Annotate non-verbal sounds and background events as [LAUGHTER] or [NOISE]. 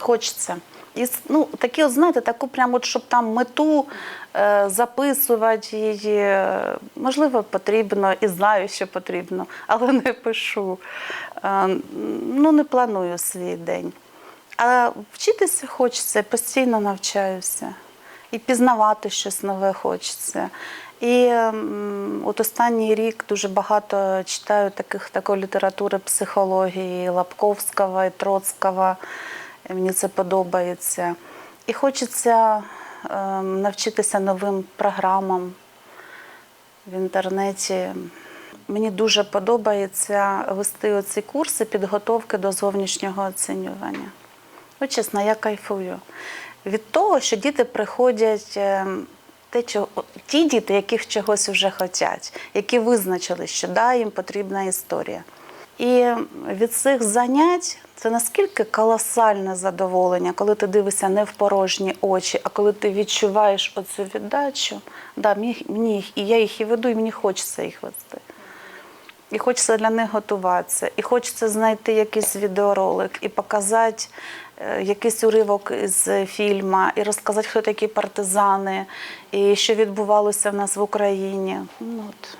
Хочеться. І ну, такі, знаєте, таку прямо, от, щоб там мету е, записувати її, е, можливо, потрібно і знаю, що потрібно, але [LAUGHS] не пишу. Е, ну, не планую свій день. А вчитися хочеться, постійно навчаюся. І пізнавати щось нове хочеться. І от останній рік дуже багато читаю таких, такої літератури психології Лапковського і Троцького. Мені це подобається. І хочеться ем, навчитися новим програмам в інтернеті. Мені дуже подобається вести оці курси підготовки до зовнішнього оцінювання. Ну, чесно, я кайфую від того, що діти приходять. ем, Те, чого, ті діти, яких чогось вже хочуть, які визначили, що да, їм потрібна історія. І від цих занять це наскільки колосальне задоволення, коли ти дивишся не в порожні очі, а коли ти відчуваєш оцю віддачу, да, мені їх, і я їх і веду, і мені хочеться їх вести. І хочеться для них готуватися, і хочеться знайти якийсь відеоролик, і показати е, якийсь уривок з фільму, і розказати, хто такі партизани, і що відбувалося в нас в Україні. Ну, от.